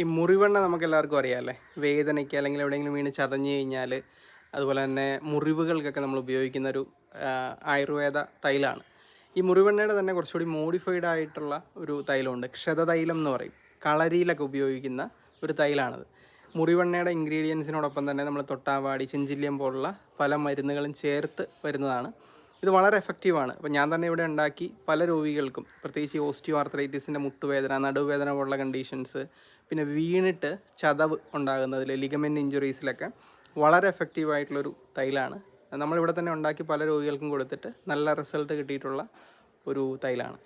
ഈ മുറിവെണ്ണ നമുക്ക് എല്ലാവർക്കും അറിയാമല്ലേ? വേദനയ്ക്ക് അല്ലെങ്കിൽ എവിടെയെങ്കിലും വീണ് ചതഞ്ഞു കഴിഞ്ഞാൽ അതുപോലെ തന്നെ മുറിവുകൾക്കൊക്കെ നമ്മൾ ഉപയോഗിക്കുന്ന ഒരു ആയുർവേദ തൈലാണ്. ഈ മുറിവെണ്ണയുടെ തന്നെ കുറച്ചുകൂടി മോഡിഫൈഡ് ആയിട്ടുള്ള ഒരു തൈലമുണ്ട്. ക്ഷതതൈലം എന്ന് പറയും. കളരിയിലൊക്കെ ഉപയോഗിക്കുന്ന ഒരു തൈലാണത്. മുറിവെണ്ണയുടെ ഇൻഗ്രീഡിയൻസിനോടൊപ്പം തന്നെ നമ്മൾ തൊട്ടാവാടി ചെഞ്ചില്യം പോലുള്ള പല മരുന്നുകളും ചേർത്ത് വരുന്നതാണ്. ഇത് വളരെ എഫക്റ്റീവാണ് അപ്പോൾ ഞാൻ തന്നെ ഇവിടെ ഉണ്ടാക്കി പല രോഗികൾക്കും പ്രത്യേകിച്ച് ഓസ്റ്റിയോ ആർത്രൈറ്റിസിന്റെ മുട്ടുവേദന നടുവേദന പോലുള്ള കണ്ടീഷൻസ് പിന്നെ വീണിട്ട് ചതവ് ഉണ്ടാകുന്നതിൽ ലിഗമെന്റ് ഇഞ്ചുറീസിലൊക്കെ വളരെ എഫക്റ്റീവായിട്ടുള്ളൊരു തൈലാണ്. നമ്മളിവിടെ തന്നെ ഉണ്ടാക്കി പല രോഗികൾക്കും കൊടുത്തിട്ട് നല്ല റിസൾട്ട് കിട്ടിയിട്ടുള്ള ഒരു തൈലാണ്.